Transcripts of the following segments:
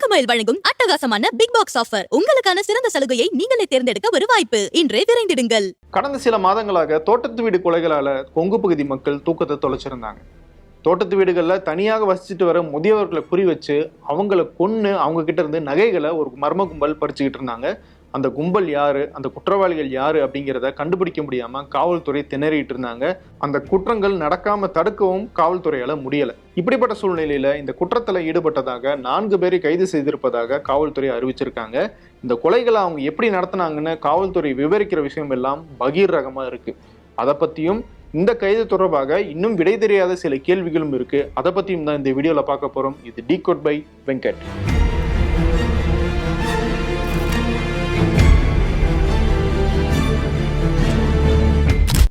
தங்கமயில் வழங்கும் அட்டகாசமான big box offer உங்களுக்கான சிறந்த சலுகையை நீங்களே தேர்ந்தெடுக்க ஒரு வாய்ப்பு. இன்றே விரைந்திடுங்கள். கடந்த சில மாதங்களாக தோட்டத்து வீடு கொலைகளால கொங்கு பகுதி மக்கள் தூக்கத்தை தொலைச்சிருந்தாங்க. தோட்டத்து வீடுகளில் தனியாக வசிச்சுட்டு வர முதியவர்களை குறி வச்சு அவங்கள கொன்று அவங்க கிட்ட இருந்து நகைகளை ஒரு மர்ம கும்பல் பறிச்சுக்கிட்டு இருந்தாங்க. அந்த கும்பல் யாரு? அந்த குற்றவாளிகள் யாரு அப்படிங்கிறத கண்டுபிடிக்க முடியாம காவல்துறை திணறிட்டு இருந்தாங்க. அந்த குற்றங்கள் நடக்காம தடுக்கவும் காவல்துறையால முடியல. இப்படிப்பட்ட சூழ்நிலையில இந்த குற்றத்துல ஈடுபட்டதாக நான்கு பேரை கைது செய்திருப்பதாக காவல்துறை அறிவிச்சிருக்காங்க. இந்த கொலைகளை அவங்க எப்படி நடத்தினாங்கன்னு காவல்துறை விவரிக்கிற விஷயம் எல்லாம் பகீர் ரகமாக இருக்கு. அதை பத்தியும் இந்த கைது தொடர்பாக இன்னும் விடை தெரியாத சில கேள்விகளும் இருக்கு. அதை பத்தியும் தான் இந்த வீடியோல பார்க்க போறோம். இது டி கோட் பை வெங்கட்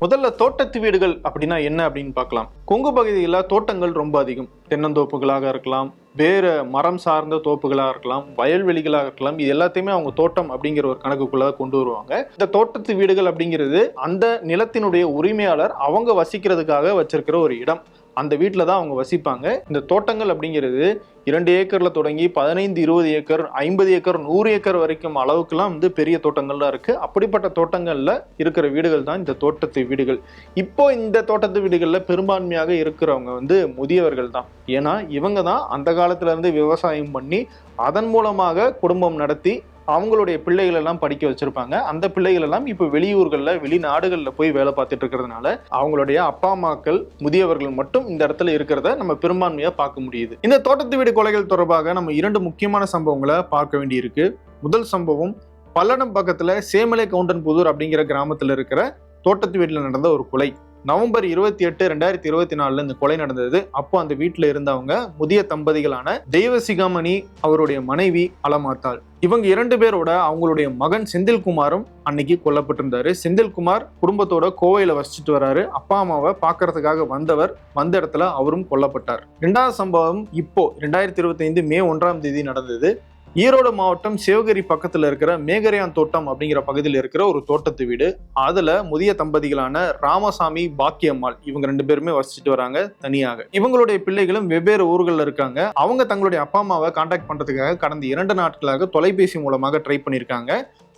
முதல்ல தோட்டத்து வீடுகள் அப்படின்னா என்ன அப்படின்னு பார்க்கலாம். கொங்கு பகுதியில் தோட்டங்கள் ரொம்ப அதிகம். தென்னந்தோப்புகளாக இருக்கலாம் வேறு மரம் சார்ந்த தோப்புகளாக இருக்கலாம் வயல்வெளிகளாக இருக்கலாம் இது எல்லாத்தையுமே அவங்க தோட்டம் அப்படிங்கிற ஒரு கணக்குக்குள்ளே கொண்டு வருவாங்க. இந்த தோட்டத்து வீடுகள் அப்படிங்கிறது அந்த நிலத்தினுடைய உரிமையாளர் அவங்க வசிக்கிறதுக்காக வச்சிருக்கிற ஒரு இடம். அந்த வீட்டில் தான் அவங்க வசிப்பாங்க. இந்த தோட்டங்கள் அப்படிங்கிறது இரண்டு ஏக்கரில் தொடங்கி பதினைந்து இருபது ஏக்கர் ஐம்பது ஏக்கர் நூறு ஏக்கர் வரைக்கும் அளவுக்குலாம் வந்து பெரிய தோட்டங்கள்லாம் இருக்குது அப்படிப்பட்ட தோட்டங்களில் இருக்கிற வீடுகள் தான் இந்த தோட்டத்து வீடுகள். இப்போ இந்த தோட்டத்து வீடுகளில் பெரும்பான்மையாக இருக்கிறவங்க வந்து முதியவர்கள் தான். ஏன்னா இவங்க தான் அந்த காலத்துலேருந்து விவசாயம் பண்ணி அதன் மூலமாக குடும்பம் நடத்தி அவங்களுடைய பிள்ளைகள் எல்லாம் படிக்க வச்சிருப்பாங்க. அந்த பிள்ளைகள் எல்லாம் இப்போ வெளியூர்களில் வெளிநாடுகளில் போய் வேலை பார்த்துட்டு இருக்கிறதுனால அவங்களுடைய அப்பா அம்மாக்கள் முதியவர்கள் மட்டும் இந்த இடத்துல இருக்கிறத நம்ம பெரும்பான்மையா பார்க்க முடியுது. இந்த தோட்டத்து வீடு கொலைகள் தொடர்பாக நம்ம இரண்டு முக்கியமான சம்பவங்களை பார்க்க வேண்டியிருக்கு. முதல் சம்பவம் பல்லடம் பக்கத்துல சேமலை கவுண்டன்புதூர் அப்படிங்கிற கிராமத்தில் இருக்கிற தோட்டத்து வீட்டில் நடந்த ஒரு கொலை. நவம்பர் இருபத்தி எட்டு ரெண்டாயிரத்தி இருபத்தி நாலுல இந்த கொலை நடந்தது. அப்போ அந்த வீட்டில் இருந்தவங்க முதிய தம்பதிகளான தெய்வசிகாமணி அவருடைய மனைவி அலமாத்தாள் இவங்க இரண்டு பேரோட அவங்களுடைய மகன் செந்தில்குமாரும் அன்னைக்கு கொல்லப்பட்டிருந்தாரு. செந்தில்குமார் குடும்பத்தோட கோவையில வசிச்சுட்டு வராரு. அப்பா அம்மாவை பார்க்கறதுக்காக வந்தவர் வந்த இடத்துல அவரும் கொல்லப்பட்டார். ரெண்டாவது சம்பவம் இப்போ ரெண்டாயிரத்தி இருபத்தி ஐந்து மே ஒன்றாம் தேதி நடந்தது. ஈரோடு மாவட்டம் சிவகிரி பக்கத்தில் இருக்கிற மேகரையான் தோட்டம் அப்படிங்கிற பகுதியில் இருக்கிற ஒரு தோட்டத்து வீடு. அதில் முதிய தம்பதிகளான ராமசாமி பாக்கியம்மாள் இவங்க ரெண்டு பேருமே வசிச்சுட்டு வராங்க தனியாக. இவங்களுடைய பிள்ளைகளும் வெவ்வேறு ஊர்களில் இருக்காங்க. அவங்க தங்களுடைய அப்பா அம்மாவை கான்டாக்ட் பண்ணுறதுக்காக கடந்த இரண்டு நாட்களாக தொலைபேசி மூலமாக ட்ரை பண்ணியிருக்காங்க.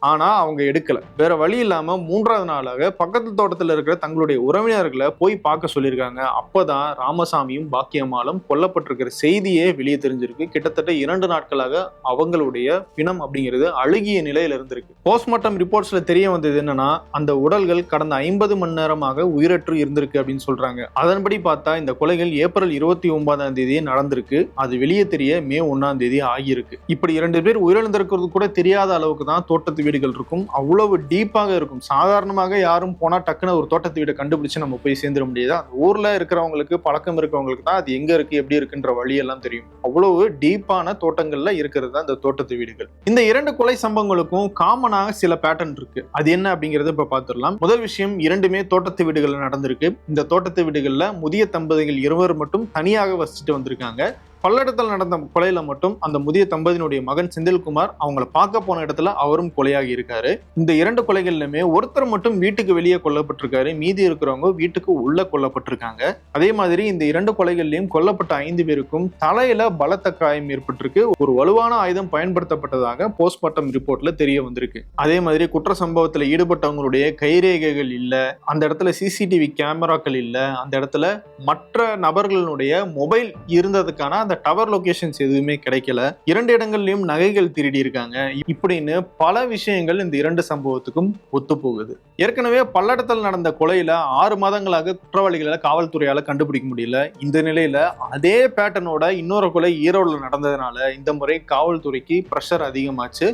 ஆனால் அவங்க எடுக்கலை. வேற வழி இல்லாமல் மூன்றாவது நாளாக பக்கத்து தோட்டத்தில் இருக்கிற தங்களுடைய உறவினர்களை போய் பார்க்க சொல்லியிருக்காங்க. அப்போதான் ராமசாமியும் பாக்கியம்மாலும் கொல்லப்பட்டிருக்கிற செய்தியே வெளியே தெரிஞ்சிருக்கு. கிட்டத்தட்ட இரண்டு நாட்களாக அவங்களுடைய பிணம் அப்படிங்கிறது அழுகிய நிலையில் இருந்திருக்கு. போஸ்ட்மார்ட்டம் ரிப்போர்ட்ஸில் தெரிய வந்தது என்னன்னா அந்த உடல்கள் கடந்த ஐம்பது மணி நேரமாக உயிரற்று இருந்திருக்கு அப்படின்னு சொல்றாங்க. அதன்படி பார்த்தா இந்த கொலைகள் ஏப்ரல் இருபத்தி ஒன்பதாம் தேதி நடந்திருக்கு. அது வெளியே தெரிய மே ஒன்னாம் தேதி ஆகியிருக்கு. இப்படி இரண்டு பேர் உயிரிழந்திருக்கிறது கூட தெரியாத அளவுக்கு தான் தோட்டத்து வீடுகள் இருக்கும். அவ்வளவு டீப்பாக இருக்கும். சாதாரணமாக யாரும் போனால் டக்குன்னு ஒரு தோட்டத்து வீடை கண்டுபிடிச்சு நம்ம போய் சேர்ந்துட முடியாது. அந்த ஊரில் இருக்கிறவங்களுக்கு பழக்கம் இருக்கிறவங்களுக்கு தான் அது எங்கே இருக்குது எப்படி இருக்குன்ற வழியெல்லாம் தெரியும். அவ்வளவு டீப்பான தோட்டங்களில் இருக்கிறது தான் இந்த தோட்டத்து வீடுகள். இந்த இரண்டு கொலை சம்பவங்களுக்கும் காமனாக சில பேட்டர்ன் இருக்கு. அது என்ன அப்படிங்கிறத இப்போ பார்த்துடலாம் முதல் விஷயம் இரண்டுமே தோட்டத்து வீடுகளில் நடந்திருக்கு. இந்த தோட்டத்து வீடுகளில் முதிய தம்பதிகள் இருவர் மட்டும் தனியாக வசிச்சுட்டு வந்திருக்காங்க. பல்லடத்தில் நடந்த கொலையில மட்டும் அந்த முதிய தம்பதியினுடைய மகன் செந்தில்குமார் அவங்கள பார்க்க போன இடத்துல அவரும் கொலையாகி இருக்காரு. இந்த இரண்டு கொலைகள்லுமே ஒருத்தர் மட்டும் வீட்டுக்கு வெளியே கொல்லப்பட்டிருக்காரு. மீதி இருக்கிறவங்க வீட்டுக்கு உள்ள கொல்லப்பட்டிருக்காங்க. அதே மாதிரி இந்த இரண்டு கொலைகள்லையும் கொல்லப்பட்ட ஐந்து பேருக்கும் தலையில பலத்த காயம் ஏற்பட்டிருக்கு. ஒரு வலுவான ஆயுதம் பயன்படுத்தப்பட்டதாக போஸ்ட்மார்ட்டம் ரிப்போர்ட்ல தெரிய வந்திருக்கு. அதே மாதிரி குற்ற சம்பவத்தில் ஈடுபட்டவங்களுடைய கைரேகைகள் இல்ல அந்த இடத்துல சிசிடிவி கேமராக்கள் இல்ல அந்த இடத்துல மற்ற நபர்களுடைய மொபைல் இருந்ததுக்கான அந்த டவர் லொகேஷன்ஸ் எதுவுமே கிடைக்கல. இரண்டு இடங்கள்லயும் நகைகள் திருடி இருக்காங்க இப்படின்னு பல விஷயங்கள் இந்த இரண்டு சம்பவத்துக்கும் ஒத்து போகுது ஏற்கனவே பல்லடத்தில் நடந்த கொலையில ஆறு மாதங்களாக குற்றவாளிகளை காவல்துறையால கண்டுபிடிக்க முடியல. இந்த நிலையில அதே பேட்டர்னோட இன்னொரு கொலை ஈரோடுல நடந்ததுனால இந்த முறை காவல்துறைக்கு ப்ரெஷர் அதிகமாச்சு.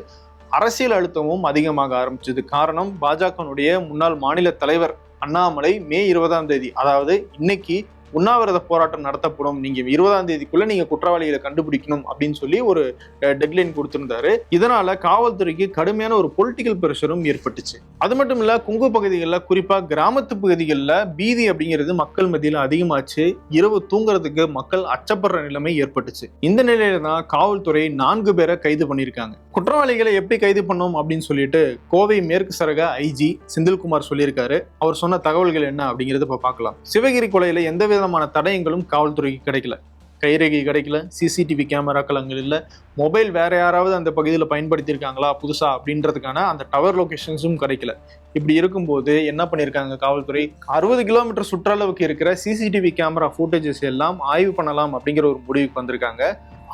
அரசியல் அழுத்தமும் அதிகமாக ஆரம்பிச்சது. காரணம் பாஜகனுடைய முன்னாள் மாநில தலைவர் அண்ணாமலை மே இருபதாம் தேதி அதாவது இன்னைக்கு உண்ணாவிரத போராட்டம் நடத்தப்படும். நீங்க இருபதாம் தேதிக்குள்ள நீங்க குற்றவாளிகளை கண்டுபிடிக்கணும் அப்படின்னு சொல்லி ஒரு டெட்லைன் கொடுத்திருந்தாரு. இதனால காவல்துறைக்கு கடுமையான ஒரு பொலிட்டிக்கல் பிரஷரும் ஏற்பட்டுச்சு. அது மட்டும் இல்ல குங்கு பகுதிகளில் குறிப்பா கிராமத்து பகுதிகளில் பீதி அப்படிங்கிறது மக்கள் மத்தியில் அதிகமாச்சு. இரவு தூங்குறதுக்கு மக்கள் அச்சப்படுற நிலைமை ஏற்பட்டுச்சு. இந்த நிலையில தான் காவல்துறை நான்கு பேரை கைது பண்ணியிருக்காங்க. குற்றவாளிகளை எப்படி கைது பண்ணோம் அப்படின்னு சொல்லிட்டு கோவை மேற்கு சரக ஐஜி செந்தில்குமார் சொல்லியிருக்காரு. அவர் சொன்ன தகவல்கள் என்ன அப்படிங்கிறது இப்ப பார்க்கலாம். சிவகிரி கொலையில எந்த விதமான தடயங்களும் காவல்துறைக்கு கிடைக்கல. கைரேகை கிடைக்கல சிசிடிவி கேமராக்கள் அங்கே இல்லை மொபைல் வேற யாராவது அந்த பகுதியில் பயன்படுத்தியிருக்காங்களா புதுசா அப்படின்றதுக்கான அந்த டவர் லொகேஷன்ஸும் கிடைக்கல. இப்படி இருக்கும்போது என்ன பண்ணியிருக்காங்க காவல்துறை? அறுபது கிலோமீட்டர் சுற்றளவுக்கு இருக்கிற சிசிடிவி கேமரா ஃபுட்டேஜஸ் எல்லாம் ஆய்வு பண்ணலாம் அப்படிங்கிற ஒரு முடிவுக்கு வந்திருக்காங்க.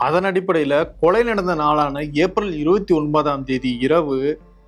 அதன் அடிப்படையில் கொலை நடந்த நாளான ஏப்ரல் இருபத்தி ஒன்பதாம் தேதி இரவு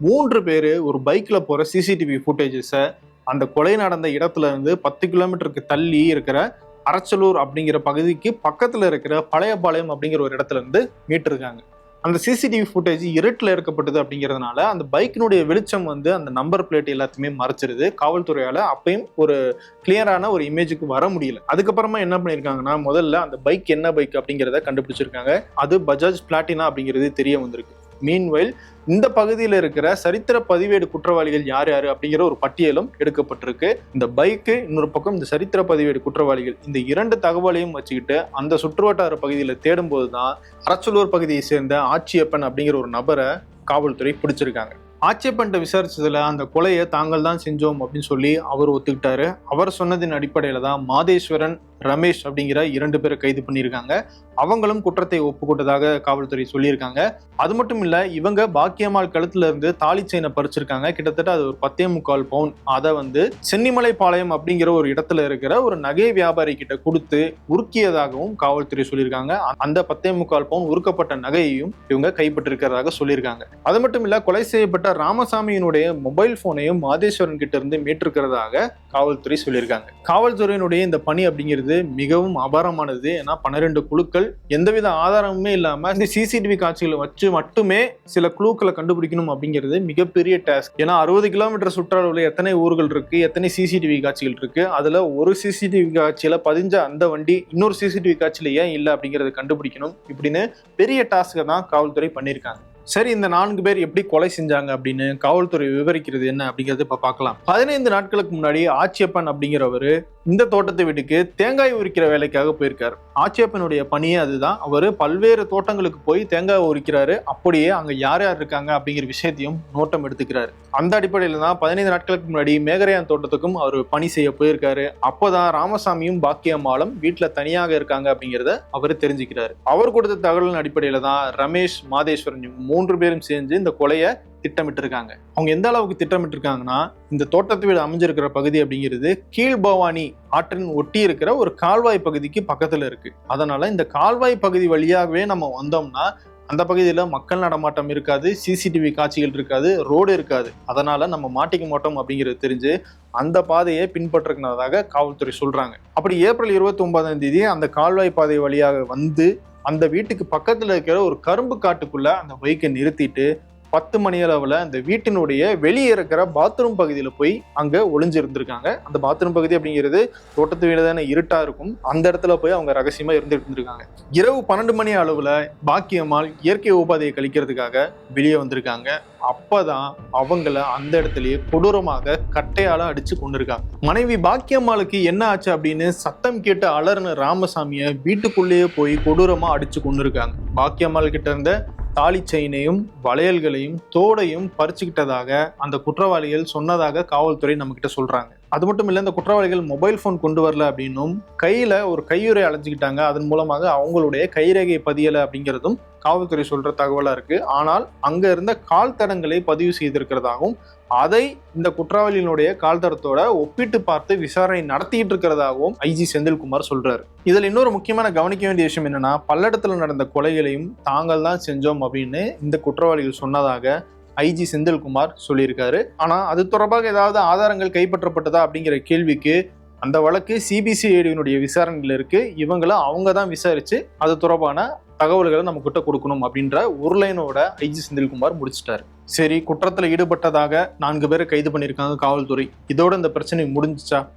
மூன்று பேர் ஒரு பைக்கில் போகிற சிசிடிவி ஃபுட்டேஜஸை அந்த கொலை நடந்த இடத்துல இருந்து பத்து கிலோமீட்டருக்கு தள்ளி இருக்கிற அரச்சலூர் அப்படிங்கிற பகுதிக்கு பக்கத்தில் இருக்கிற பழையபாளையம் அப்படிங்கிற ஒரு இடத்துல இருந்து மீட்டிருக்காங்க. அந்த சிசிடிவி ஃபுட்டேஜ் இருட்டில் எடுக்கப்பட்டது அப்படிங்கிறதுனால அந்த பைக்கினுடைய வெளிச்சம் வந்து அந்த நம்பர் பிளேட் எல்லாத்தையுமே மறைச்சிருது. காவல்துறையால் அப்பயும் ஒரு கிளியரான ஒரு இமேஜுக்கு வர முடியல. அதுக்கப்புறமா என்ன பண்ணியிருக்காங்கன்னா முதல்ல அந்த பைக் என்ன பைக் அப்படிங்கிறத கண்டுபிடிச்சிருக்காங்க. அது பஜாஜ் பிளாட்டினா அப்படிங்கிறது தெரிய வந்திருக்கு. மீன்வைல் இந்த பகுதியில் இருக்கிற சரித்திர பதிவேடு குற்றவாளிகள் யார் யார் அப்படிங்கிற ஒரு பட்டியலும் எடுக்கப்பட்டிருக்கு. இந்த பைக்கு இன்னொரு பக்கம் இந்த சரித்திர பதிவேடு குற்றவாளிகள். இந்த இரண்டு தகவலையும் வச்சுக்கிட்டு அந்த சுற்றுவட்டார பகுதியில் தேடும்போது தான் அரச்சலூர் பகுதியை சேர்ந்த ஆட்சியப்பன் அப்படிங்கிற ஒரு நபரை காவல்துறை பிடிச்சிருக்காங்க. ஆட்சியப்பன்ட்ட விசாரிச்சதுல அந்த கொலையை தாங்கள் தான் செஞ்சோம் அப்படின்னு சொல்லி அவர் ஒத்துக்கிட்டாரு. அவர் சொன்னதின் அடிப்படையில தான் மாதேஸ்வரன் ரமேஷ் அப்படிங்கிற இரண்டு பேரை கைது பண்ணியிருக்காங்க. அவங்களும் குற்றத்தை ஒப்புக்கொண்டதாக காவல்துறை சொல்லியிருக்காங்க. அது மட்டும் இல்லை இவங்க பாக்கியம்மாள் கழுத்துல இருந்து தாலி செயினை பறிச்சிருக்காங்க. கிட்டத்தட்ட அது ஒரு பத்தே முக்கால் பவுன். அதை வந்து சென்னிமலை பாளையம் அப்படிங்கிற ஒரு இடத்துல இருக்கிற ஒரு நகை வியாபாரி கிட்ட கொடுத்து உருக்கியதாகவும் காவல்துறை சொல்லியிருக்காங்க. அந்த பத்தே முக்கால் பவுன் உருக்கப்பட்ட நகையையும் இவங்க கைப்பற்றிருக்கிறதாக சொல்லியிருக்காங்க. அது மட்டும் இல்ல கொலை செய்யப்பட்ட ராமசாமியினுடைய மொபைல் போனையும் மாதேஸ்வரன் கிட்ட இருந்து மீட்டிருக்கிறதாக காவல்துறை சொல்லியிருக்காங்க. காவல்துறையினுடைய இந்த பணி அப்படிங்கிறது மிகவும் அபாரமானது. ஏன்னா பன்னிரெண்டு குழுக்கள் எந்தவித ஆதாரமுமே இல்லாம இந்த சிசிடிவி காட்சிகளை வச்சு மட்டுமே சில குழுக்களை கண்டுபிடிக்கணும் அப்படிங்கிறது மிகப்பெரிய டாஸ்க் ஏன்னா அறுபது கிலோமீட்டர் சுற்றளவுல எத்தனை ஊர்கள் இருக்கு எத்தனை சிசிடிவி காட்சிகள் இருக்கு அதுல ஒரு சிசிடிவி காட்சியில பதிஞ்ச அந்த வண்டி இன்னொரு சிசிடிவி காட்சியில ஏன் இல்லை அப்படிங்கறத கண்டுபிடிக்கணும் இப்படின்னு பெரிய டாஸ்கை தான் காவல்துறை பண்ணியிருக்காங்க. சரி இந்த நான்கு பேர் எப்படி கொலை செஞ்சாங்க அப்படின்னு காவல்துறை விவரிக்கிறது என்ன அப்படிங்கறத இப்ப பார்க்கலாம். பதினைந்து நாட்களுக்கு முன்னாடி ஆச்சியப்பன் அப்படிங்கிறவரு இந்த தோட்டத்தை வீட்டுக்கு தேங்காய் உரிக்கிற வேலைக்காக போயிருக்காரு. ஆச்சியப்பனுடைய பணியே அதுதான். அவர் பல்வேறு தோட்டங்களுக்கு போய் தேங்காய் உரிக்கிறாரு. அப்படியே அங்க யார் யார் இருக்காங்க அப்படிங்கிற விஷயத்தையும் நோட்டம் எடுத்துக்கிறாரு. அந்த அடிப்படையில் தான் பதினைந்து நாட்களுக்கு முன்னாடி மேகரையான் தோட்டத்துக்கும் அவர் பணி செய்ய போயிருக்காரு. அப்போதான் ராமசாமியும் பாக்கியம்மாளும் வீட்டில் தனியாக இருக்காங்க அப்படிங்கிறத அவர் தெரிஞ்சுக்கிறாரு. அவர் கொடுத்த தகவலின் அடிப்படையில் தான் ரமேஷ் மாதேஸ்வரன் மூன்று பேரும் சேர்ந்து இந்த கொலையை திட்டமிட்டிருக்காங்க. அவங்க எந்த அளவுக்கு திட்டமிட்டிருக்காங்கன்னா இந்த தோட்டத்து வீடு அமைஞ்சிருக்கிற பகுதி அப்படிங்கிறது கீழ்பவானி ஆற்றின் ஒட்டி இருக்கிற ஒரு கால்வாய் பகுதிக்கு பக்கத்துல இருக்கு. அதனால இந்த கால்வாய் பகுதி வழியாகவே நம்ம வந்தோம்னா அந்த பகுதியில் மக்கள் நடமாட்டம் இருக்காது சிசிடிவி காட்சிகள் இருக்காது ரோடு இருக்காது. அதனால நம்ம மாட்டிக்க மாட்டோம் அப்படிங்கிறது தெரிஞ்சு அந்த பாதையை பின்பற்றுகிறதாக காவல்துறை சொல்றாங்க. அப்படி ஏப்ரல் இருபத்தி ஒன்பதாம் தேதி அந்த கால்வாய் பாதை வழியாக வந்து அந்த வீட்டுக்கு பக்கத்தில் இருக்கிற ஒரு கரும்பு காட்டுக்குள்ள அந்த பைக்கை நிறுத்திட்டு பத்து மணி அளவில் அந்த வீட்டினுடைய வெளியே இருக்கிற பாத்ரூம் பகுதியில் போய் அங்கே ஒளிஞ்சு இருந்திருக்காங்க அந்த பாத்ரூம் பகுதி அப்படிங்கிறது தோட்டத்து வீடு தானே இருட்டாக இருக்கும். அந்த இடத்துல போய் அவங்க ரகசியமாக இருந்துட்டு இருந்திருக்காங்க இரவு பன்னெண்டு மணி அளவில் பாக்கியம்மாள் இயற்கை உபாதையை கழிக்கிறதுக்காக வெளியே வந்திருக்காங்க. அப்பதான் அவங்கள அந்த இடத்துலயே கொடூரமாக கட்டையால அடிச்சு கொண்டிருக்காங்க மனைவி பாக்கியம்மாளுக்கு என்ன ஆச்சு அப்படின்னு சத்தம் கேட்டு அலர்னு ராமசாமிய வீட்டுக்குள்ளேயே போய் கொடூரமா அடிச்சு கொண்டிருக்காங்க பாக்கியம்மாள் கிட்ட இருந்த தாலி செயினையும் வளையல்களையும் தோடையும் பறிச்சுக்கிட்டதாக அந்த குற்றவாளிகள் சொன்னதாக காவல்துறை நம்மக்கிட்ட சொல்கிறாங்க அது மட்டும் இல்லை இந்த குற்றவாளிகள் மொபைல் ஃபோன் கொண்டு வரல அப்படின்னும் கையில் ஒரு கையுறை அலைஞ்சுக்கிட்டாங்க. அதன் மூலமாக அவங்களுடைய கைரேகை பதியலை அப்படிங்கிறதும் காவல்துறை சொல்கிற தகவலாக இருக்குது ஆனால் அங்கே இருந்த கால் தடங்களை பதிவு செய்திருக்கிறதாகவும் அதை இந்த குற்றவாளியினுடைய கால்தரத்தோட ஒப்பிட்டு பார்த்து விசாரணை நடத்திட்டு இருக்கிறதாகவும் ஐஜி செந்தில்குமார் சொல்றாரு. இதில் இன்னொரு முக்கியமான கவனிக்க வேண்டிய விஷயம் என்னன்னா பல்லடத்தில் நடந்த கொலைகளையும் தாங்கள் தான் செஞ்சோம் அப்படின்னு இந்த குற்றவாளிகள் சொன்னதாக ஐஜி செந்தில்குமார் சொல்லியிருக்காரு. ஆனா அது தொடர்பாக ஏதாவது ஆதாரங்கள் கைப்பற்றப்பட்டதா அப்படிங்கிற கேள்விக்கு அந்த வழக்கு சிபிசிஐடியினுடைய விசாரணையில் இருக்கு. இவங்களை அவங்க தான் விசாரிச்சு அது தொடர்பான தகவல்களை நம்ம கிட்ட கொடுக்கணும் அப்படின்ற ஒரு லைனோட ஐஜி செந்தில்குமார் முடிச்சிட்டாரு. சரி குற்றத்தில் ஈடுபட்டதாக நான்கு பேரை கைது பண்ணியிருக்காங்க காவல்துறை. இதோட இந்த பிரச்சனை முடிஞ்சிச்சா?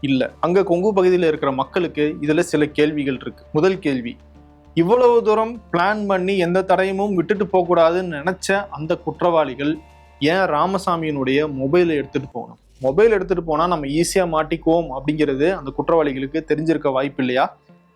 இல்லை. அங்கே கொங்கு பகுதியில் இருக்கிற மக்களுக்கு இதில் சில கேள்விகள் இருக்கு. முதல் கேள்வி இவ்வளவு தூரம் பிளான் பண்ணி எந்த தடையமும் விட்டுட்டு போகக்கூடாதுன்னு நினச்ச அந்த குற்றவாளிகள் ஏன் ராமசாமியினுடைய மொபைலை எடுத்துகிட்டு போகணும்? மொபைல் எடுத்துகிட்டு போனால் நம்ம ஈஸியாக மாட்டிக்குவோம் அப்படிங்கிறது அந்த குற்றவாளிகளுக்கு தெரிஞ்சிருக்க வாய்ப்பு இல்லையா?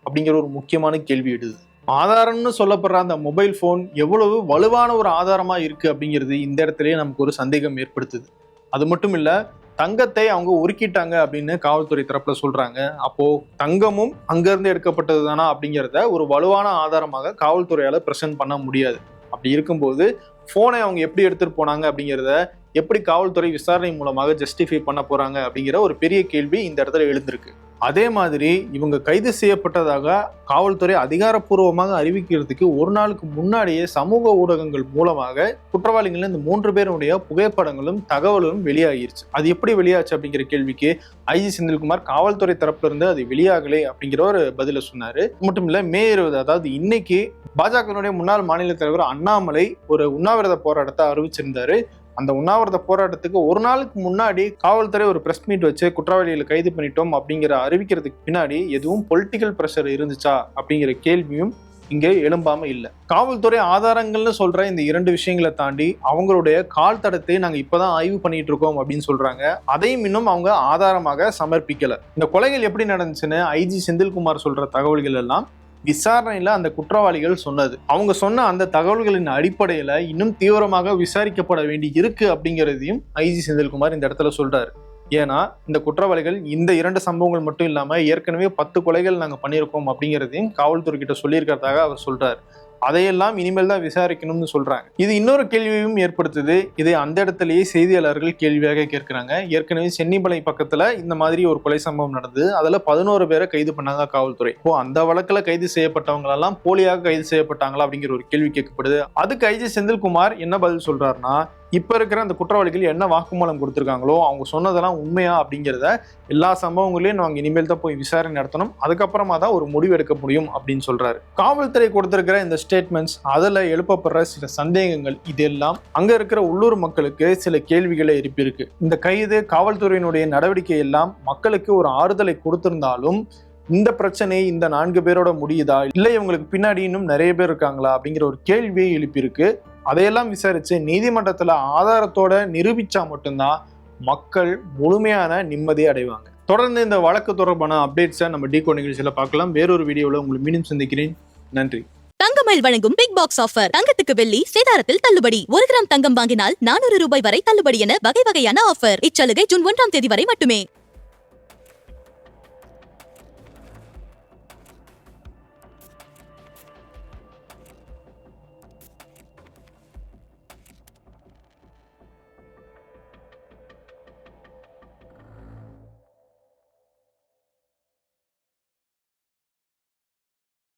அப்படிங்கிற ஒரு முக்கியமான கேள்வி எடுது ஆதாரம்னு சொல்லப்படுற அந்த மொபைல் ஃபோன் எவ்வளவு வலுவான ஒரு ஆதாரமாக இருக்குது அப்படிங்கிறது இந்த இடத்துலயே நமக்கு ஒரு சந்தேகம் ஏற்படுத்துது. அது மட்டும் இல்லை தங்கத்தை அவங்க உருக்கிட்டாங்க அப்படின்னு காவல்துறை தரப்புல சொல்றாங்க. அப்போ தங்கமும் அங்கிருந்து எடுக்கப்பட்டது தானா அப்படிங்கிறத ஒரு வலுவான ஆதாரமாக காவல்துறையால பிரசன்ட் பண்ண முடியாது. அப்படி இருக்கும்போது போனை அவங்க எப்படி எடுத்துட்டு போனாங்க அப்படிங்கிறத எப்படி காவல்துறை விசாரணை மூலமாக ஜஸ்டிஃபை பண்ண போறாங்க அப்படிங்கிற ஒரு பெரிய கேள்வி இந்த இடத்துல எழுந்திருக்கு. அதே மாதிரி இவங்க கைது செய்யப்பட்டதாக காவல்துறை அதிகாரப்பூர்வமாக அறிவிக்கிறதுக்கு ஒரு நாளுக்கு முன்னாடியே சமூக ஊடகங்கள் மூலமாக குற்றவாளிகள் இந்த மூன்று பேருடைய புகைப்படங்களும் தகவலும் வெளியாகிருச்சு. அது எப்படி வெளியாச்சு அப்படிங்கிற கேள்விக்கு ஐஜி செந்தில்குமார் காவல்துறை தரப்புல இருந்து அது வெளியாகலை அப்படிங்கிற ஒரு பதில சொன்னாரு. மட்டும் இல்ல மே இருபது அதாவது இன்னைக்கு பாஜகனுடைய முன்னாள் மாநில தலைவர் அண்ணாமலை ஒரு உண்ணாவிரத போராட்டத்தை அறிவிச்சிருந்தாரு. அந்த உண்ணாவிரத போராட்டத்துக்கு ஒரு நாளுக்கு முன்னாடி காவல்துறை ஒரு பிரஸ் மீட் வச்சு குற்றவாளிகளை கைது பண்ணிட்டோம் அப்படிங்கிற அறிவிக்கிறதுக்கு பின்னாடி எதுவும் பொலிட்டிக்கல் ப்ரெஷர் இருந்துச்சா அப்படிங்கிற கேள்வியும் இங்கே எழும்பாம இல்லை. காவல்துறை ஆதாரங்கள்னு சொல்ற இந்த இரண்டு விஷயங்களை தாண்டி அவங்களுடைய கால் தடத்தை நாங்கள் இப்போதான் ஆய்வு பண்ணிட்டு இருக்கோம் அப்படின்னு சொல்றாங்க. அதையும் இன்னும் அவங்க ஆதாரமாக சமர்ப்பிக்கல. இந்த கொலைகள் எப்படி நடந்துச்சுன்னு ஐஜி செந்தில்குமார் சொல்ற தகவல்கள் எல்லாம் விசாரணையில அந்த குற்றவாளிகள் சொன்னது. அவங்க சொன்ன அந்த தகவல்களின் அடிப்படையில இன்னும் தீவிரமாக விசாரிக்கப்பட வேண்டி இருக்கு அப்படிங்கிறதையும் ஐஜி செந்தில்குமார் இந்த இடத்துல சொல்றாரு. ஏன்னா இந்த குற்றவாளிகள் இந்த இரண்டு சம்பவங்கள் மட்டும் இல்லாமல் ஏற்கனவே பத்து கொலைகள் நாங்கள் பண்ணியிருக்கோம் அப்படிங்கிறதையும் காவல்துறை கிட்ட சொல்லியிருக்கிறதாக அவர் சொல்றாரு. அதையெல்லாம் இனிமேல் தான் விசாரிக்கணும்னு சொல்றாங்க. இது இன்னொரு கேள்வியும் ஏற்படுத்துது. இதை அந்த இடத்துலயே செய்தியாளர்கள் கேள்வியாக கேட்கிறாங்க. ஏற்கனவே சென்னிமலை பக்கத்துல இந்த மாதிரி ஒரு கொலை சம்பவம் நடந்தது. அதுல பதினோரு பேரை கைது பண்ணாங்க காவல்துறை. ஓ அந்த வழக்குல கைது செய்யப்பட்டவங்களெல்லாம் போலியாக கைது செய்யப்பட்டாங்களா அப்படிங்கிற ஒரு கேள்வி கேட்கப்படுது. அதுக்கு ஐஜி செந்தில்குமார் என்ன பதில் சொல்றாருன்னா இப்போ இருக்கிற அந்த குற்றவாளிகள் என்ன வாக்குமூலம் கொடுத்துருக்காங்களோ அவங்க சொன்னதெல்லாம் உண்மையா அப்படிங்கிறத எல்லா சம்பவங்களையும் நாங்கள் இனிமேல் தான் போய் விசாரணை நடத்தணும். அதுக்கப்புறமா தான் ஒரு முடிவு எடுக்க முடியும் அப்படின்னு சொல்றாரு. காவல்துறை கொடுத்திருக்கிற இந்த ஸ்டேட்மெண்ட்ஸ் அதில் எழுப்பப்படுற சில சந்தேகங்கள் இதெல்லாம் அங்க இருக்கிற உள்ளூர் மக்களுக்கு சில கேள்விகளை எழுப்பியிருக்கு. இந்த கைது காவல்துறையினுடைய நடவடிக்கை எல்லாம் மக்களுக்கு ஒரு ஆறுதலை கொடுத்திருந்தாலும் இந்த பிரச்சனை இந்த நான்கு பேரோட முடியுதா? இல்லை இவங்களுக்கு பின்னாடி இன்னும் நிறைய பேர் இருக்காங்களா? அப்படிங்கிற ஒரு கேள்வியை எழுப்பியிருக்கு. அதையெல்லாம் விசாரிச்சு நீதிமன்றத்துல ஆதாரத்தோட நிரூபிச்சா மட்டும்தான் மக்கள் முழுமையான நிம்மதியை அடைவாங்க. தொடர்ந்து இந்த வழக்கு தொடர்பான அப்டேட்ஸை நம்ம டீகோ நிகழ்ச்சியில பார்க்கலாம். வேறொரு வீடியோவில் உங்களை மீண்டும் சந்திக்கிறேன். நன்றி. தங்கமயில் வழங்கும் பிக் பாக்ஸ் ஆஃபர் தங்கத்துக்கு வெள்ளி சேதாரத்தில் தள்ளுபடி. ஒரு கிராம் தங்கம் வாங்கினால் நானூறு ரூபாய் வரை தள்ளுபடி என வகை வகையான ஆஃபர் இச்சலுகை ஜூன் ஒன்றாம் தேதி வரை மட்டுமே.